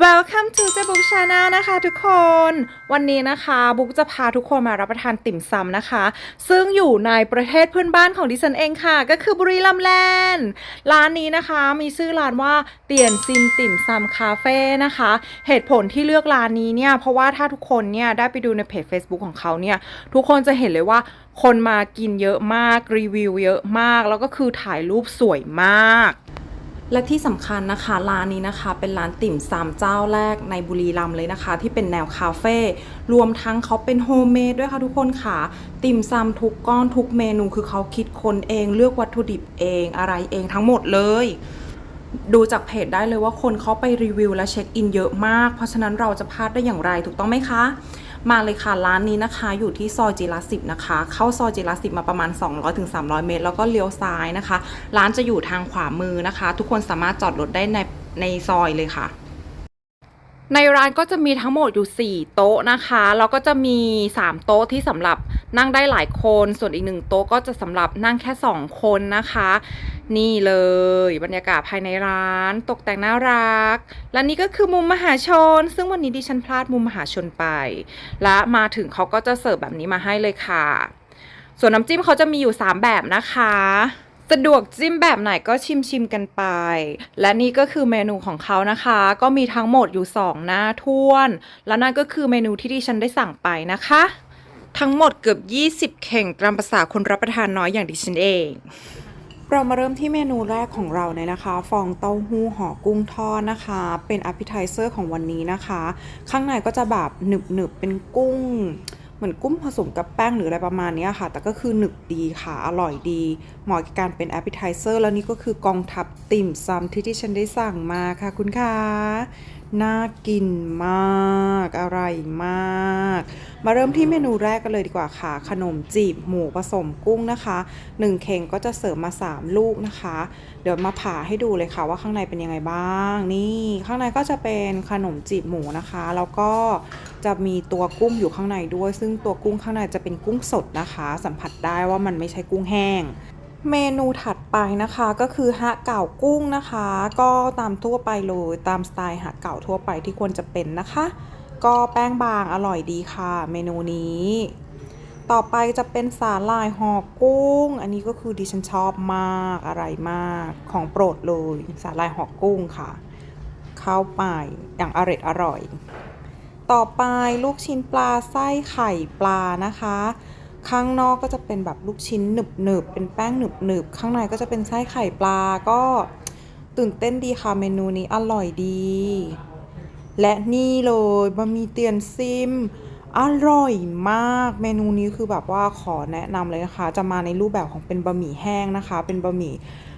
Welcome to เจบุ๊กชาแนลนะคะทุกคน วันนี้นะคะบุ๊กจะพาทุกคนมารับประทานติ่มซำนะคะ ซึ่งอยู่ในประเทศเพื่อนบ้านของดิฉันเองค่ะ ก็คือบุรีรัมย์แลนด์ร้านนี้นะคะมีชื่อร้านว่าเตียนซิมติ่มซำคาเฟ่นะคะ เหตุผลที่เลือกร้านนี้เนี่ย เพราะว่าถ้าทุกคนเนี่ยได้ไปดูในเพจ Facebook ของเขาเนี่ย ทุกคนจะเห็นเลยว่าคนมากินเยอะมากรีวิวเยอะมาก แล้วก็คือถ่ายรูปสวยมาก และที่สำคัญนะคะร้านนี้นะคะ เป็นร้านติ่มซำเจ้าแรกในบุรีรัมย์เลยนะคะ ที่เป็นแนวคาเฟ่รวมทั้งเขาเป็นโฮมเมดด้วยค่ะทุกคนค่ะ ติ่มซำทุกก้อนทุกเมนูคือเขาคิดคนเองเลือกวัตถุดิบเองอะไรเองทั้งหมดเลยดูจากเพจได้เลยว่าคนเขาไปรีวิวและเช็คอินเยอะมาก เพราะฉะนั้นเราจะพลาดได้อย่างไรถูกต้องไหมคะ มาเลยค่ะร้านนี้นะคะ อยู่ที่ซอยจิรัสิบนะคะ เข้าซอยจิรัสิบมาประมาณ 200-300 เมตร แล้วก็เลี้ยวซ้ายนะคะ ร้านจะอยู่ทางขวามือนะคะ ทุกคนสามารถจอดรถได้ในในซอยเลยค่ะ ในร้านก็จะมีทั้งหมดอยู่ 4 โต๊ะนะคะ แล้วก็จะมี 3 โต๊ะที่สำหรับนั่งได้หลายคน ส่วนอีกหนึ่งโต๊ะก็จะสำหรับนั่งแค่ 2 คนนะคะ นี่เลยบรรยากาศภายในร้านตกแต่งน่ารัก และนี่ก็คือมุมมหาชน ซึ่งวันนี้ดิฉันพลาดมุมมหาชนไป และมาถึงเขาก็จะเสิร์ฟแบบนี้มาให้เลยค่ะ ส่วนน้ำจิ้มเขาจะมีอยู่ 3 แบบนะคะ สะดวกจิ้มแบบไหนก็ชิมชิมกันไป และนี่ก็คือเมนูของเขานะคะ ก็มีทั้งหมดอยู่ 2 หน้าท้วน และนั่นก็คือเมนูที่ดิฉันได้สั่งไปนะคะ ทั้งหมดเกือบ 20 เข่งตามภาษาคนรับประทานน้อยอย่างดิฉันเอง เรามาเริ่มที่เมนูแรกของเราเลยนะคะ ฟองเต้าหู้ห่อกุ้งทอดนะคะ เป็น a p p e t i z e r ของวันนี้นะคะ ข้างในก็จะแบบหนึบๆเป็นกุ้ง เหมือนกุ้งผสมกับแป้งหรืออะไรประมาณนี้ค่ะ แต่ก็คือหนึบดีค่ะ อร่อยดี เหมาะกับการเป็น a p p e t i z e r แล้วนี่ก็คือกองทัพติ่มซำที่ที่ฉันได้สั่งมาค่ะคุณคะ น่ากินมาก อร่อยมาก มาเริ่มที่เมนูแรกกันเลยดีกว่าค่ะ ขนมจีบหมูผสมกุ้งนะคะ 1 เข่งก็จะเสิร์ฟมา 3 ลูกนะคะ เดี๋ยวมาผ่าให้ดูเลยค่ะว่าข้างในเป็นยังไงบ้าง นี่ข้างในก็จะเป็นขนมจีบหมูนะคะ แล้วก็จะมีตัวกุ้งอยู่ข้างในด้วย ซึ่งตัวกุ้งข้างในจะเป็นกุ้งสดนะคะ สัมผัสได้ว่ามันไม่ใช่กุ้งแห้ง เมนูถัดไปนะคะก็คือฮะเก่ากุ้งนะคะ ก็ตามทั่วไปเลยตามสไตล์ฮะเก่าทั่วไปที่ควรจะเป็นนะคะ ก็แป้งบางอร่อยดีค่ะ เมนูนี้ ต่อไปจะเป็นสาหร่ายห่อกุ้ง อันนี้ก็คือดิฉันชอบมากอะไรมากของโปรดเลยสาหร่ายห่อกุ้งค่ะ เข้าไปอย่างอร่อยอร่อย ต่อไปลูกชิ้นปลาไส้ไข่ปลานะคะ ข้างนอกก็จะเป็นแบบลูกชิ้นหนึบหนึบๆเป็นแป้งหนึบหนึบๆข้างในก็จะเป็นไส้ไข่ปลาก็ตื่นเต้นดีค่ะเมนูนี้อร่อยดี และนี่เลยบะหมี่เตียนซิม อร่อยมากเมนูนี้คือแบบว่าขอแนะนำเลยนะคะ จะมาในรูปแบบของเป็นบะหมี่แห้งนะคะ เป็นบะหมี่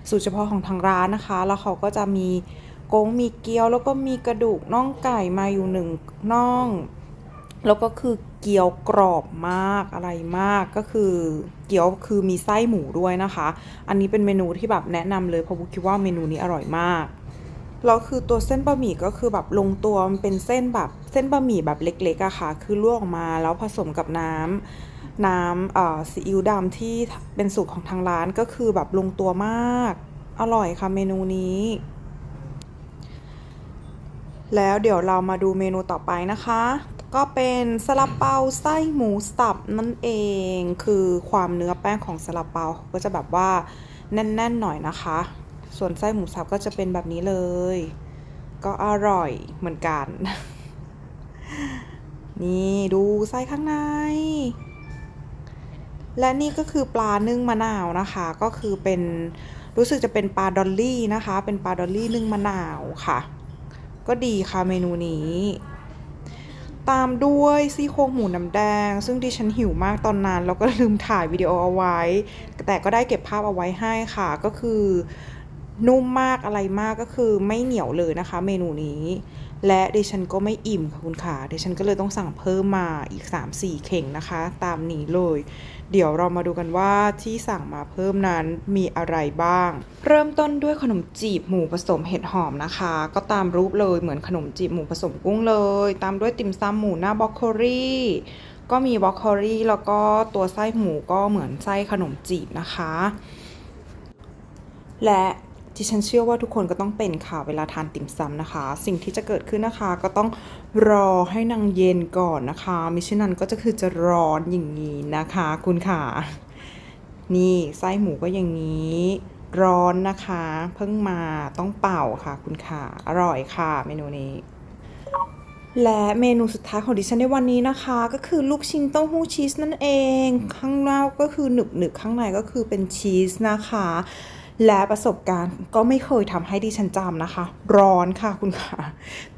สูตรเฉพาะของทางร้านนะคะ แล้วเขาก็จะมีกงมีเกี๊ยว แล้วก็มีกระดูกน่องไก่มาอยู่หนึ่งน่อง แล้วก็คือ เกี๊ยวกรอบมากอะไรมากก็คือเกี๊ยวคือมีไส้หมูด้วยนะคะ อันนี้เป็นเมนูที่แบบแนะนำเลยเพราะบุคิดว่าเมนูนี้อร่อยมากแล้วคือตัวเส้นบะหมี่ก็คือแบบลงตัวมันเป็นเส้นแบบเส้นบะหมี่แบบเล็กๆอะค่ะ คือลวกออกมาแล้วผสมกับน้ำน้ำซีอิ๊วดำที่เป็นสูตรของทางร้านก็คือแบบลงตัวมาก อร่อยค่ะเมนูนี้แล้วเดี๋ยวเรามาดูเมนูต่อไปนะคะ ก็เป็นซาลาเปาไส้หมูสับนั่นเอง คือความเนื้อแป้งของซาลาเปาเขาก็จะแบบว่าแน่นๆหน่อยนะคะ ส่วนไส้หมูสับก็จะเป็นแบบนี้เลย ก็อร่อยเหมือนกัน นี่ดูไส้ข้างใน และนี่ก็คือปลานึ่งมะนาวนะคะ ก็คือเป็นรู้สึกจะเป็นปลาดอลลี่นะคะ เป็นปลาดอลลี่นึ่งมะนาวค่ะ ก็ดีค่ะเมนูนี้ ตามด้วยซี่โครงหมูน้ำแดง ซึ่งดิฉันหิวมากตอนนั้น แล้วก็ลืมถ่ายวิดีโอเอาไว้ แต่ก็ได้เก็บภาพเอาไว้ให้ค่ะ ก็คือนุ่มมากอะไรมากก็คือไม่เหนียวเลยนะคะ เมนูนี้ และดิฉันก็ไม่อิ่มค่ะคุณค่ะดิฉันก็เลยต้องสั่งเพิ่มมาอีก 3-4 เข่งนะคะ ตามนี้เลย เดี๋ยวเรามาดูกันว่าที่สั่งมาเพิ่มนั้นมีอะไรบ้าง เริ่มต้นด้วยขนมจีบหมูผสมเห็ดหอมนะคะ ก็ตามรูปเลยเหมือนขนมจีบหมูผสมกุ้งเลย ตามด้วยติ่มซำหมูหน้าบล็อกโคลี่ก็มีบล็อกโคลี่แล้วก็ตัวไส้หมูก็เหมือนไส้ขนมจีบนะคะ และ ที่ฉันเชื่อว่าทุกคนก็ต้องเป็นค่ะเวลาทานติ่มซำนะคะ สิ่งที่จะเกิดขึ้นนะคะก็ต้องรอให้นางเย็นก่อนนะคะมิฉะนั้นก็จะคือจะร้อนอย่างนี้นะคะ คุณค่ะ นี่ไส้หมูก็อย่างนี้ ร้อนนะคะ เพิ่งมาต้องเป่าค่ะ คุณค่ะ อร่อยค่ะ เมนูนี้และเมนูสุดท้ายของดิฉันในวันนี้นะคะ ก็คือลูกชิ้นเต้าหู้ชีสนั่นเอง ข้างนอกก็คือหนึบหนึบๆข้างในก็คือเป็นชีสนะคะ และประสบการณ์ก็ไม่เคยทำให้ดิฉันจำนะคะ ร้อนค่ะคุณค่ะ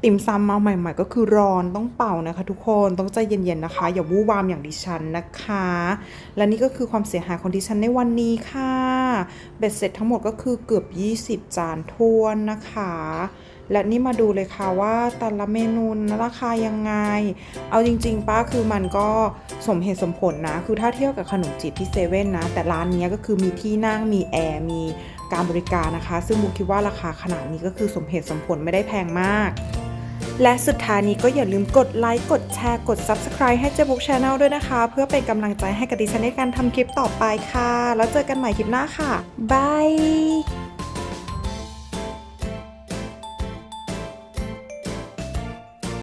ติ่มซำมาใหม่ ๆ ก็คือร้อนต้องเป่านะคะ ทุกคนต้องใจเย็นๆนะคะ อย่าวู่วามอย่างดิฉันนะคะ และนี่ก็คือความเสียหายของดิฉันในวันนี้ค่ะ เบ็ดเสร็จทั้งหมดก็คือเกือบ 20 จานทวนนะคะ และนี่มาดูเลยค่ะว่าแต่ละเมนูราคายังไง เอาจริงๆป้าคือมันก็สมเหตุสมผลนะ คือถ้าเทียบกับขนมจีบที่เซเว่นนะ แต่ร้านนี้ก็คือมีที่นั่งมีแอร์มีการบริการนะคะ ซึ่งบุ๊กคิดว่าราคาขนาดนี้ก็คือสมเหตุสมผลไม่ได้แพงมาก และสุดท้ายนี้ก็อย่าลืมกดไลค์ กดแชร์ กด Subscribe ให้เจ๊บุ๊กชาแนลด้วยนะคะ เพื่อเป็นกำลังใจให้กับดิฉันในการทำคลิปต่อไปค่ะ แล้วเจอกันใหม่คลิปหน้าค่ะบาย